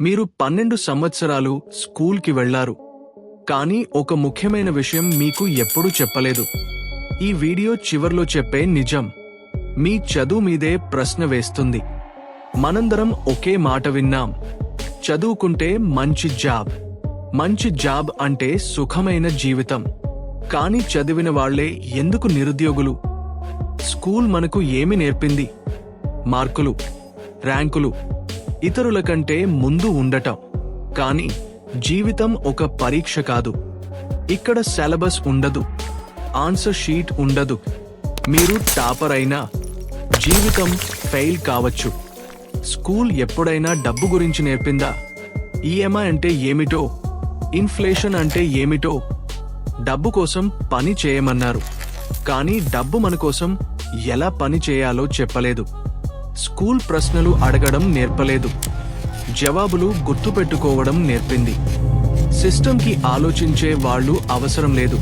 మీరు పన్నెండు సంవత్సరాలు స్కూల్కి వెళ్ళారు. కానీ ఒక ముఖ్యమైన విషయం మీకు ఎప్పుడూ చెప్పలేదు. ఈ వీడియో చివర్లో చెప్పే నిజం. మీ చదువు మీదే ప్రశ్న వేస్తుంది. మనందరం ఒకే మాట విన్నాం. చదువుకుంటే మంచి జాబ్. మంచి జాబ్ అంటే సుఖమైన జీవితం. కానీ చదివిన వాళ్ళే ఎందుకు నిరుద్యోగులు? స్కూల్ మనకు ఏమి నేర్పింది? మార్కులు ర్యాంకులు ఇతరుల కంటే ముందు ఉండటం. కానీ జీవితం ఒక పరీక్ష కాదు. ఇక్కడ సిలబస్ ఉండదు. ఆన్సర్ షీట్ ఉండదు. మీరు టాపర్ అయినా జీవితం ఫెయిల్ కావచ్చు. స్కూల్ ఎప్పుడైనా డబ్బు గురించి నేర్పిందా? ఈఎంఐ అంటే ఏమిటో? ఇన్ఫ్లేషన్ అంటే ఏమిటో? డబ్బు కోసం పని చేయమన్నారు. కానీ డబ్బు మన కోసం ఎలా పని చేయాలో చెప్పలేదు. స్కూల్ ప్రశ్నలు అడగడం నేర్పలేదు. జవాబులు గుర్తుపెట్టుకోవడం నేర్పింది. సిస్టంకి ఆలోచించే వాళ్ళు అవసరం లేదు.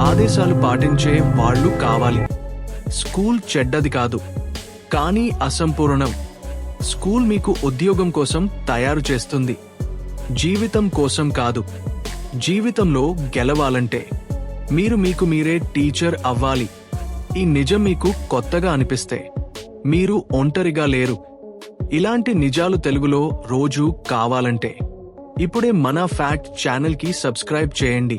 ఆదేశాలు పాటించే వాళ్ళు కావాలి. స్కూల్ చెడ్డది కాదు. కానీ అసంపూర్ణం. స్కూల్ మీకు ఉద్యోగం కోసం తయారు చేస్తుంది. జీవితం కోసం కాదు. జీవితంలో గెలవాలంటే. మీరు మీకు మీరే టీచర్ అవ్వాలి. ఈ నిజం మీకు కొత్తగా అనిపిస్తే. మీరు ఒంటరిగా లేరు. ఇలాంటి నిజాలు తెలుగులో రోజు కావాలంటే ఇప్పుడే మన ఫ్యాక్ట్ ఛానల్కి సబ్స్క్రైబ్ చేయండి.